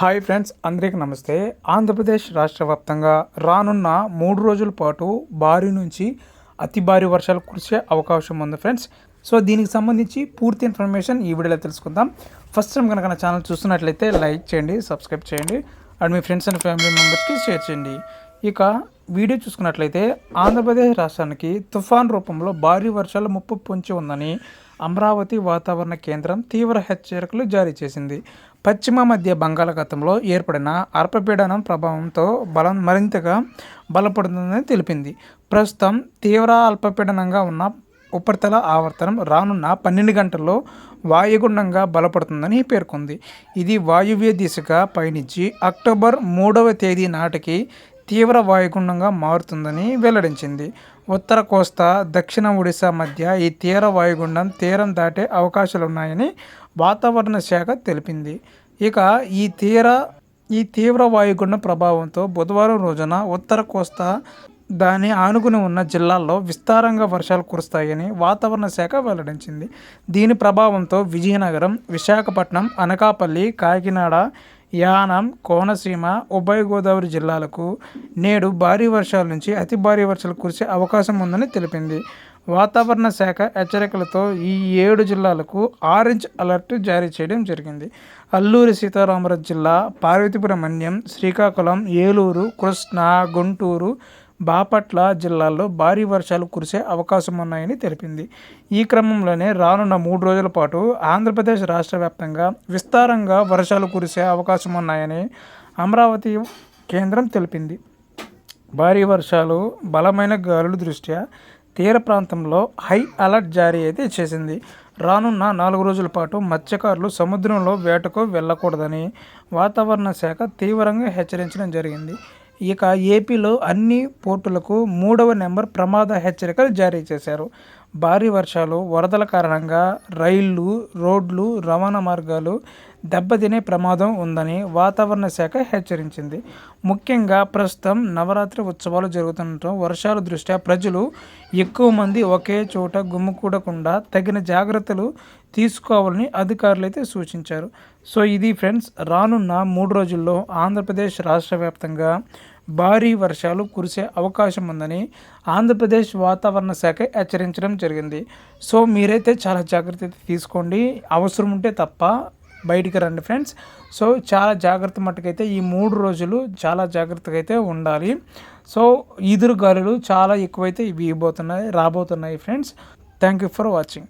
Hi friends అందరికీ నమస్తే. ఆంధ్రప్రదేశ్ రాష్ట్ర వ్యాప్తంగా రానున్న మూడు రోజుల పాటు భారీ నుంచి అతి భారీ వర్షాలు కురిసే అవకాశం ఉంది ఫ్రెండ్స్. సో దీనికి సంబంధించి పూర్తి ఇన్ఫర్మేషన్ ఈ వీడియోలో తెలుసుకుందాం. ఫస్ట్ టైం కనుక నా ఛానల్ చూస్తున్నట్లయితే లైక్ చేయండి సబ్స్క్రైబ్ చేయండి అండ్ మీ ఫ్రెండ్స్ అండ్ ఫ్యామిలీ మెంబర్స్కి షేర్ చేయండి. ఇక వీడియో చూసుకున్నట్లయితే ఆంధ్రప్రదేశ్ రాష్ట్రానికి తుఫాన్ రూపంలో భారీ వర్షాలు ముప్పు పొంచి ఉందని అమరావతి వాతావరణ కేంద్రం తీవ్ర హెచ్చరికలు జారీ చేసింది. పశ్చిమ మధ్య బంగాళాఖాతంలో ఏర్పడిన అల్పపీడనం ప్రభావంతో బలం మరింతగా బలపడుతుందని తెలిపింది. ప్రస్తుతం తీవ్ర అల్పపీడనంగా ఉన్న ఉపరితల ఆవర్తనం రానున్న పన్నెండు గంటల్లో వాయుగుండంగా బలపడుతుందని పేర్కొంది. ఇది వాయువ్య దిశగా పయనించి అక్టోబర్ మూడవ తేదీ నాటికి తీవ్ర వాయుగుండంగా మారుతుందని వెల్లడించింది. ఉత్తర కోస్తా దక్షిణ ఒడిశా మధ్య ఈ తీవ్ర వాయుగుండం తీరం దాటే అవకాశాలున్నాయని వాతావరణ శాఖ తెలిపింది. ఇక ఈ తీర ఈ తీవ్ర వాయుగుండం ప్రభావంతో బుధవారం రోజున ఉత్తర కోస్తా దాని ఆనుకుని ఉన్న జిల్లాల్లో విస్తారంగా వర్షాలు కురుస్తాయని వాతావరణ శాఖ వెల్లడించింది. దీని ప్రభావంతో విజయనగరం విశాఖపట్నం అనకాపల్లి కాకినాడ యానం కోనసీమ ఉభయ గోదావరి జిల్లాలకు నేడు భారీ వర్షాల నుంచి అతి భారీ వర్షాలు కురిసే అవకాశం ఉందని తెలిపింది. వాతావరణ శాఖ హెచ్చరికలతో ఈ ఏడు జిల్లాలకు ఆరెంజ్ అలర్ట్ జారీ చేయడం జరిగింది. అల్లూరి సీతారామరాజు జిల్లా పార్వతీపురం మన్యం శ్రీకాకుళం ఏలూరు కృష్ణా గుంటూరు బాపట్ల జిల్లాల్లో భారీ వర్షాలు కురిసే అవకాశం ఉన్నాయని తెలిపింది. ఈ క్రమంలోనే రానున్న మూడు రోజుల పాటు ఆంధ్రప్రదేశ్ రాష్ట్ర వ్యాప్తంగా విస్తారంగా వర్షాలు కురిసే అవకాశం ఉన్నాయని అమరావతి కేంద్రం తెలిపింది. భారీ వర్షాలు బలమైన గాలుల దృష్ట్యా తీర ప్రాంతంలో హై అలర్ట్ జారీ అయితే చేసింది. రానున్న నాలుగు రోజుల పాటు మత్స్యకారులు సముద్రంలో వేటకు వెళ్ళకూడదని వాతావరణ శాఖ తీవ్రంగా హెచ్చరించడం జరిగింది. ఇక ఏపీలో అన్ని పోర్టులకు మూడవ నెంబర్ ప్రమాద హెచ్చరికలు జారీ చేశారు. భారీ వర్షాలు వరదల కారణంగా రైళ్ళు రోడ్లు రవాణా మార్గాలు దెబ్బతినే ప్రమాదం ఉందని వాతావరణ శాఖ హెచ్చరించింది. ముఖ్యంగా ప్రస్తుతం నవరాత్రి ఉత్సవాలు జరుగుతుండటం వర్షాల దృష్ట్యా ప్రజలు ఎక్కువ మంది ఒకే చోట గుమ్ముకూడకుండా తగిన జాగ్రత్తలు తీసుకోవాలని అధికారులు అయితే సూచించారు. సో ఇది ఫ్రెండ్స్ రానున్న మూడు రోజుల్లో ఆంధ్రప్రదేశ్ రాష్ట్ర వ్యాప్తంగా భారీ వర్షాలు కురిసే అవకాశం ఉందని ఆంధ్రప్రదేశ్ వాతావరణ శాఖ హెచ్చరించడం జరిగింది. సో మీరైతే చాలా జాగ్రత్త తీసుకోండి. అవసరం ఉంటే తప్ప బయటికి రండి ఫ్రెండ్స్. సో చాలా జాగ్రత్త మట్టుకైతే ఈ మూడు రోజులు చాలా జాగ్రత్తగా అయితే ఉండాలి. సో ఈదురు గాలులు చాలా ఎక్కువైతే వీయబోతున్నాయి రాబోతున్నాయి friends. Thank you for watching.